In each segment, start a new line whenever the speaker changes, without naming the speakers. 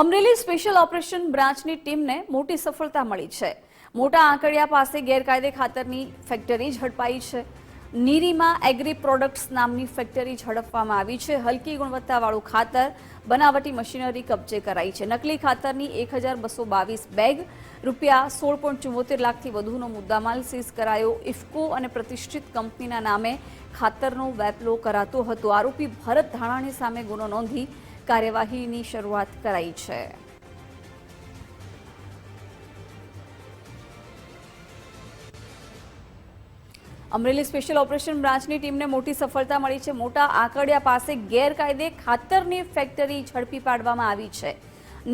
Amreli special operation બ્રાન્ચની ટીમને મોટી સફળતા મળી છે. મોટા આંકડિયા પાસે ગેરકાયદે ખાતરની ફેક્ટરી ઝડપાઈ છે. નીરીમાં એગ્રી પ્રોડક્ટ્સ નામની ફેક્ટરી ઝડપવામાં આવી છે. હલકી ગુણવત્તાવાળું ખાતર, બનાવટી મશીનરી કબજે કરાઈ છે. નકલી ખાતરની એક હજાર બસો બાવીસ બેગ રૂપિયા સોળ પોઈન્ટ ચુમ્મોતેર લાખથી વધુનો મુદ્દામાલ સીઝ કરાયો. ઇફકો અને પ્રતિષ્ઠિત કંપનીના નામે ખાતરનો વેપલો કરાતો હતો. આરોપી ભરત ધાણાણી સામે ગુનો નોંધી કાર્યવાહીની શરૂઆત કરાઈ છે. અમરેલી સ્પેશિયલ ઓપરેશન બ્રાન્ચની ટીમને મોટી સફળતા મળી છે. મોટા આંકડિયા પાસે ગેરકાયદે ખાતરની ફેક્ટરી ઝડપી પાડવામાં આવી છે.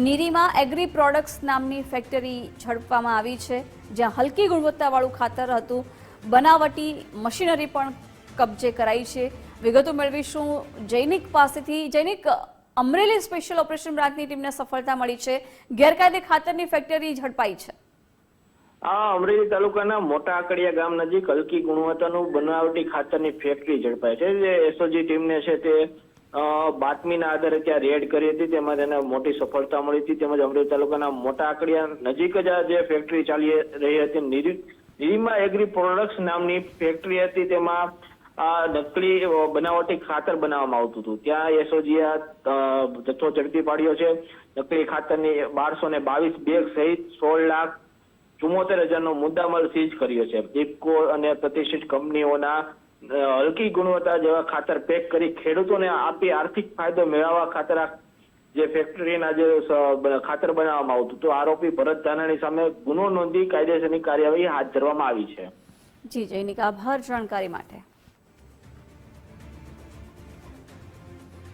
નીરીમાં એગ્રી પ્રોડક્ટ્સ નામની ફેક્ટરી ઝડપવામાં આવી છે, જ્યાં હલકી ગુણવત્તાવાળું ખાતર હતું. બનાવટી મશીનરી પણ કબજે કરાઈ છે. વિગતો મેળવીશું જૈનિક પાસેથી. જૈનિક અમરેલી સ્પેશિયલ ઓપરેશન બ્રાન્ચની ટીમને સફળતા મળી છે. ગેરકાયદે ખાતરની ફેક્ટરી ઝડપાઈ છે.
આ અમરેલી તાલુકાના મોટા આકડિયા ગામ નજીક હલકી ગુણવત્તાનું બનાવટી ખાતરની ફેક્ટરી ઝડપાઈ છે. જે એસઓજી ટીમને છે તે બાતમીના આધારે ત્યાં રેડ કરી હતી. તેમાં તેને મોટી સફળતા મળી હતી. તેમજ અમરેલી તાલુકાના મોટા આકડિયા નજીક જ આ જે ફેક્ટરી ચાલી રહી હતી નિરીમા એગ્રી પ્રોડક્ટ્સ નામની ફેક્ટરી હતી. તેમાં આ નકલી બનાવટી ખાતર બનાવવામાં આવતું હતું. ત્યાં એસઓજી આ જથ્થો ઝડપી પાડ્યો છે. નકલી ખાતરની બારસો ને બાવીસ બેગ સહિત સોળ લાખ ચુમ્મોતેર હજારનો મુદ્દામાલ સીઝ કર્યો છે. ઇફકો અને પ્રતિષ્ઠિત કંપનીઓના હલકી ગુણવત્તા જેવા ખાતર પેક કરી ખેડૂતોને આપી આર્થિક ફાયદો મેળવવા ખાતર જે ફેક્ટરીના જે ખાતર બનાવવામાં આવતું તો આરોપી ભરત ધાનાણી સામે ગુનો નોંધી કાયદેસરની કાર્યવાહી હાથ ધરવામાં આવી છે.
જી જૈનિક આભાર જાણકારી માટે.